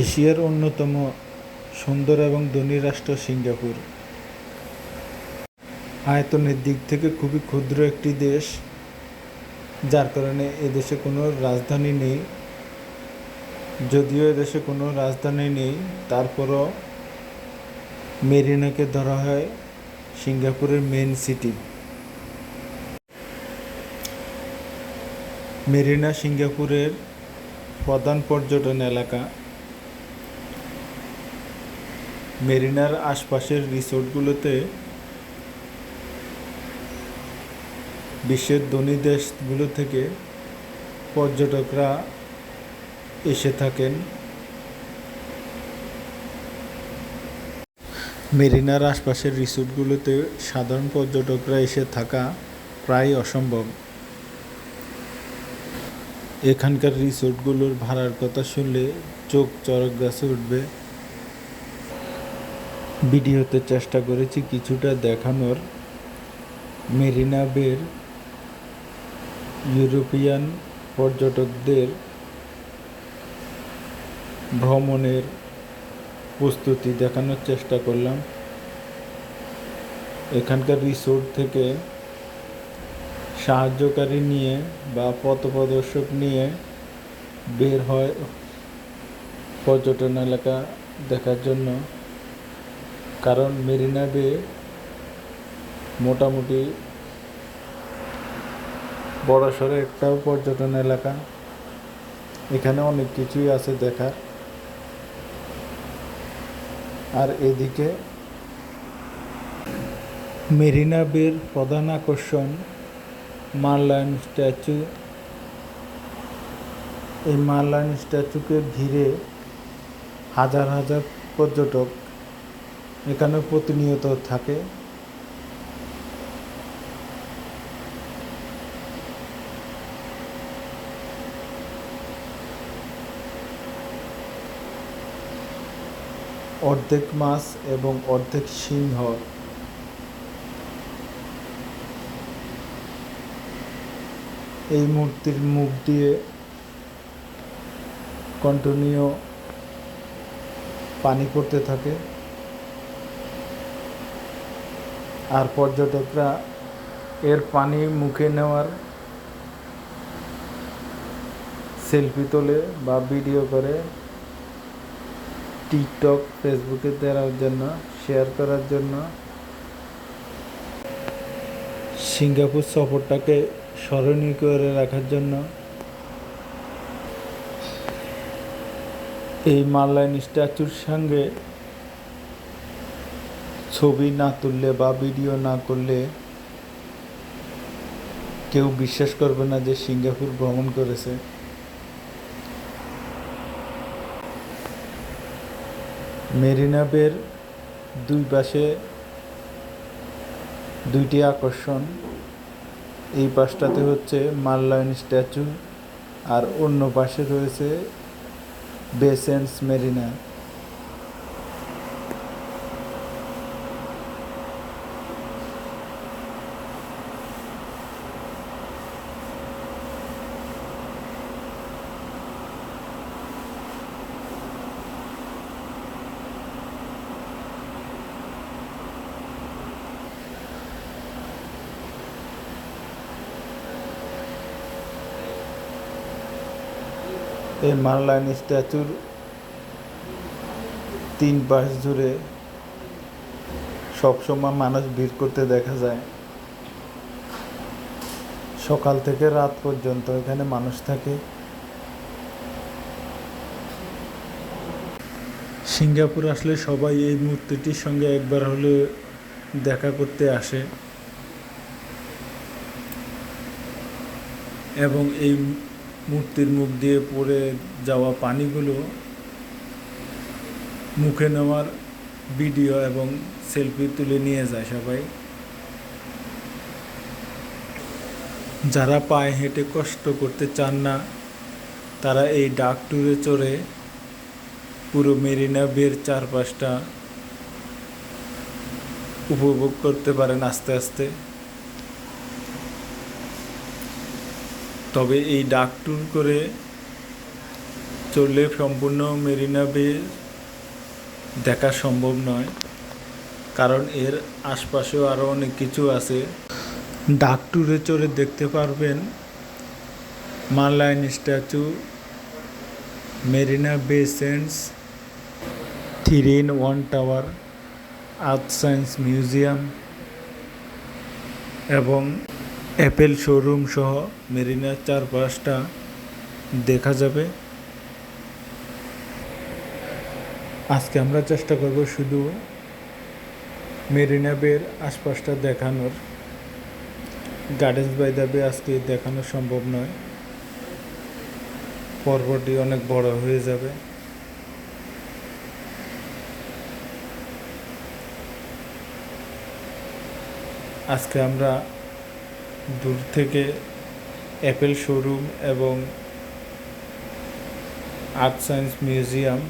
এশিয়ার অন্যতম সুন্দর এবং ধনী রাষ্ট্র সিঙ্গাপুর। আয়তনের দিক থেকে খুবই ক্ষুদ্র একটি দেশ, যার কারণে এদেশে কোনো রাজধানী নেই। যদিও এদেশে কোনো রাজধানী নেই, তারপরও মেরিনাকে ধরা হয় সিঙ্গাপুরের মেন সিটি। মেরিনা সিঙ্গাপুরের প্রধান পর্যটন এলাকা। মেরিনার আশপাশের রিসোর্টগুলোতে বিশ্বের ধনী দেশগুলো থেকে পর্যটকরা এসে থাকেন। মেরিনার আশপাশের রিসোর্টগুলোতে সাধারণ পর্যটকরা এসে থাকা প্রায় অসম্ভব। এখানকার রিসোর্টগুলোর ভাড়ার কথা শুনলে চোখ চরক গাছে উঠবে। ভিডিওতে চেষ্টা করেছি কিছুটা দেখানোর। মেরিনা বের ইউরোপিয়ান পর্যটকদের ভ্রমণের প্রস্তুতি দেখানোর চেষ্টা করলাম। এখানকার রিসোর্ট থেকে সাহায্যকারী নিয়ে বা পথপ্রদর্শক নিয়ে বের হয় পর্যটন এলাকা দেখার জন্য। কারণ মেরিনা বে মোটামুটি বড়সড় একটা পর্যটন এলাকা। এখানে অনেক কিছুই আছে দেখার। আর এদিকে মেরিনা বের প্রধান আকর্ষণ মারলায়ন স্ট্যাচু। এই মারলায়ন স্ট্যাচুকে ঘিরে হাজার হাজার পর্যটক এখানে প্রতিনিয়ত থাকে। অর্ধেক মাছ এবং অর্ধেক সিংহ। এই মূর্তির মুখ দিয়ে কন্টিনিউ পানি পড়তে থাকে। আর পর্যটকরা এর পানি মুখে নেওয়ার সেলফি তোলে বা ভিডিও করে টিকটক, ফেসবুকে দেওয়ার জন্য, শেয়ার করার জন্য। সিঙ্গাপুর সফরটাকে স্মরণীয় করে রাখার জন্য। এই মারলাইন স্ট্যাচুর সঙ্গে ছবি না তুললে বা ভিডিও না করলে কেউ বিশ্বাস করবে না যে সিঙ্গাপুর ভ্রমণ করেছে। মেরিনা বের দুই পাশে দুইটি আকর্ষণ, এই পাশটাতে হচ্ছে মারলায়ন স্ট্যাচু আর অন্য পাশে রয়েছে বেসেন্স মেরিনা। এই মারলাইন স্ট্যাচুর তিন পাশ জুড়ে সবসময় মানুষ ভিড় করতে দেখা যায়। সকাল থেকে রাত পর্যন্ত এখানে মানুষ থাকে। সিঙ্গাপুর আসলে সবাই এই মূর্তিটির সঙ্গে একবার হলে দেখা করতে আসে। এবং এই মূর্তির মুখ দিয়ে পড়ে যাওয়া পানিগুলো মুখে নেওয়ার ভিডিও এবং সেলফি তুলে নিয়ে যায় সবাই। যারা পায়ে হেঁটে কষ্ট করতে চান না, তারা এই ডাক ট্যুরে চড়ে পুরো মেরিনা বের চারপাশটা উপভোগ করতে পারেন আস্তে আস্তে। তবে এই ডাক ট্যুর করে চললে সম্পূর্ণ মেরিনা বে দেখা সম্ভব নয়, কারণ এর আশপাশেও আরও অনেক কিছু আছে। ডাক ট্যুরে চড়ে দেখতে পারবেন Merlion statue, Marina Bay Sands, three in one tower, earth science museum এবং অ্যাপেল শোরুম সহ মেরিনার চারপাশটা দেখা যাবে। আজকে আমরা চেষ্টা করব শুধু মেরিনা বের আশপাশটা দেখানোর। গার্ডেন্স বাই দ্য বে আজকে দেখানো সম্ভব নয়। পর্বটি অনেক বড় হয়ে যাবে। আজকে আমরা দূর থেকে অ্যাপেল শোরুম এবং আর্ট সায়েন্স মিউজিয়াম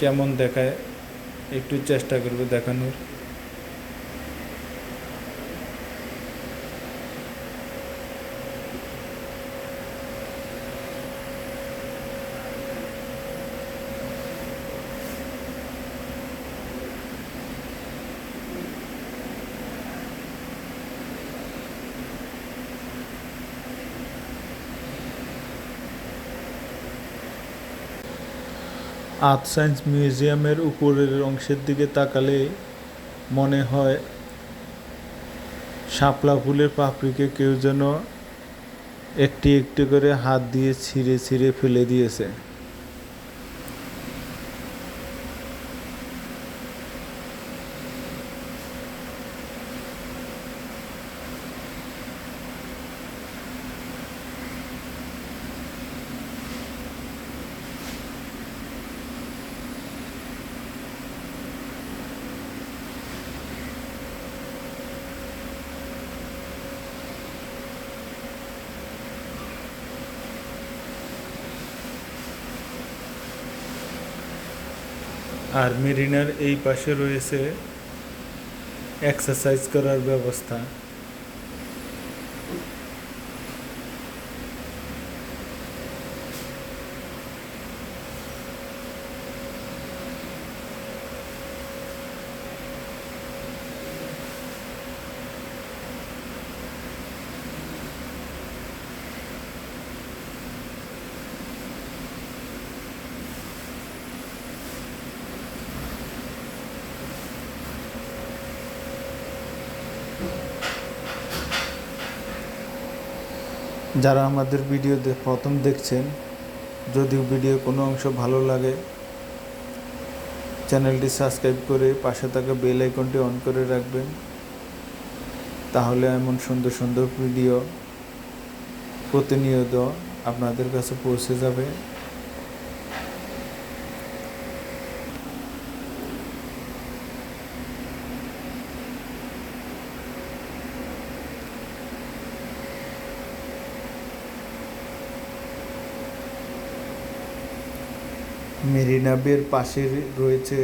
কেমন দেখায় একটু চেষ্টা করবে দেখানোর। আর্থ সায়েন্স মিউজিয়ামের উপরের অংশের দিকে তাকালে মনে হয় শাপলা ফুলের পাপড়িকে কেউ যেন একটি একটি করে হাত দিয়ে ছিঁড়ে ছিঁড়ে ফেলে দিয়েছে। আর মেরিনার এই পাশে রয়েছে এক্সারসাইজ করার ব্যবস্থা। যারা আমাদের ভিডিও প্রথম দেখছেন যদি ভিডিও কোনো অংশ ভালো লাগে, চ্যানেলটি সাবস্ক্রাইব করে পাশে থাকা বেল আইকনটি অন করে রাখবেন, তাহলে এমন সুন্দর সুন্দর ভিডিও প্রতিনিয়ত আপনাদের কাছে পৌঁছে যাবে। মেরিনা বের পাশে রয়েছে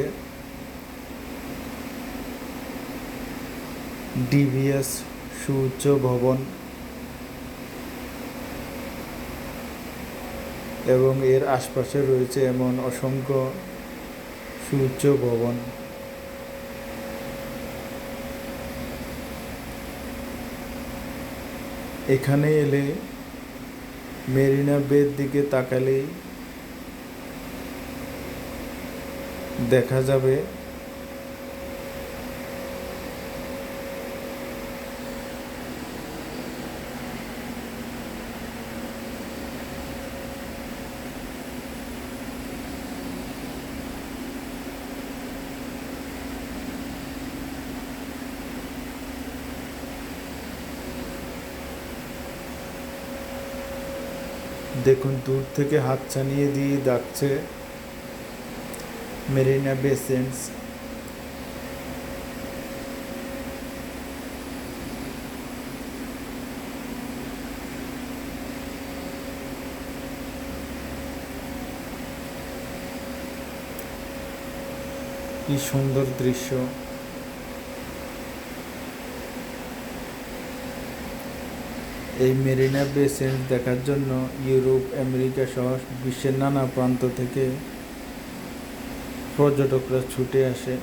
ডিভিএস সুউচ্চ ভবন এবং এর আশপাশে রয়েছে এমন অসংখ্য সুউচ্চ ভবন। এখানে এলে মেরিনা বের দিকে তাকালেই দেখা যাবে দেখুন দূর থেকে হাত ছানিয়ে দিয়ে ডাকছে। মেরিনা বেসেন্টস কি সুন্দর দৃশ্য। এই মেরিনা বে সেন্ট দেখার জন্য ইউরোপ, আমেরিকা সহ বিশ্বের নানা প্রান্ত থেকে পর্যটকরা ছুটে আসে।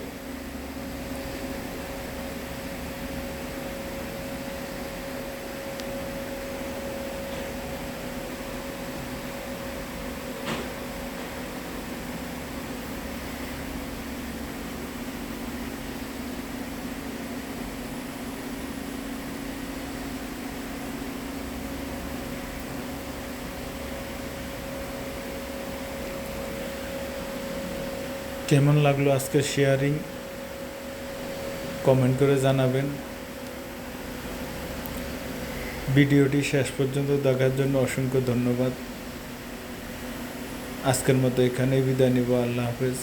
কেমন লাগল আজকের শেয়ারিং কমেন্ট করে জানাবেন। ভিডিওটি শেষ পর্যন্ত দেখার জন্য অসংখ্য ধন্যবাদ। আজকের মতো এখানেই বিদায় নিব। আল্লাহ হাফেজ।